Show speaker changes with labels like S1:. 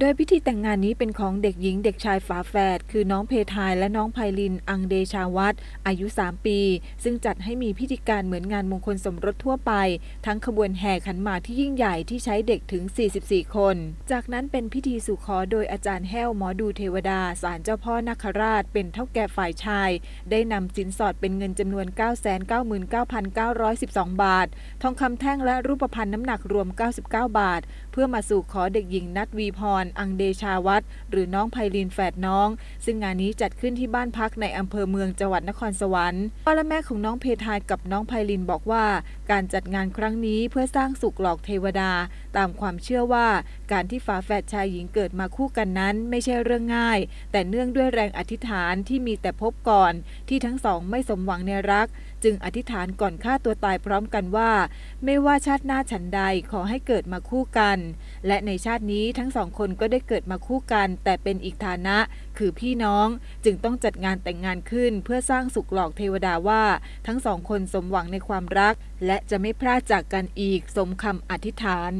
S1: โดยพิธีแต่งงานนี้เป็นของเด็กหญิงเด็กชายฝาแฝดคือน้องเพทายและน้องไพลิน อังเดชาวัตรอายุ 3 ปี ซึ่งจัดให้มีพิธีการเหมือนงานมงคลสมรสทั่วไป ทั้งขบวนแห่ขันหมากที่ยิ่งใหญ่ที่ใช้เด็กถึง 44 คน จากนั้นเป็นพิธีสู่ขอโดยอาจารย์แห้วหมอดูเทวดาศาลเจ้าพ่อนาคราช เป็นเท่าแก่ฝ่ายชาย ได้นำสินสอดเป็นเงินจำนวน 999,912 บาท ทองคำแท่งและรูปพรรณน้ำหนักรวม 99 บาท เพื่อมาสู่ขอเด็กหญิงนัทวีพรรอังเดชาวัตรหรือน้องไพลินแฝดน้อง ซึ่งงานนี้จัดขึ้นที่บ้านพักในอำเภอเมืองจังหวัดนครสวรรค์พ่อและแม่ของน้องเพทายกับน้องไพลินบอกว่า การจัดงานครั้งนี้เพื่อสร้างสุขหลอกเทวดา ตามความเชื่อว่า การที่ฝาแฝดชายหญิงเกิดมาคู่กันนั้น ไม่ใช่เรื่องง่าย แต่เนื่องด้วยแรงอธิษฐานที่มีแต่พบก่อน ที่ทั้งสองไม่สมหวังในรัก จึงอธิษฐานก่อนฆ่าตัวตายพร้อมกันว่า ไม่ว่าชาติหน้าฉันใดขอให้เกิดมาคู่กัน และในชาตินี้ทั้งสองคนก็ได้เกิดมาคู่กัน แต่เป็นอีกฐานะ คือพี่น้องจึงต้องจัดงานแต่งงานขึ้น เพื่อสร้างสุขหลอกเทวดาว่า ทั้งสองคนสมหวังในความรัก และจะไม่พลาดจากกันอีก สมคำอธิษฐาน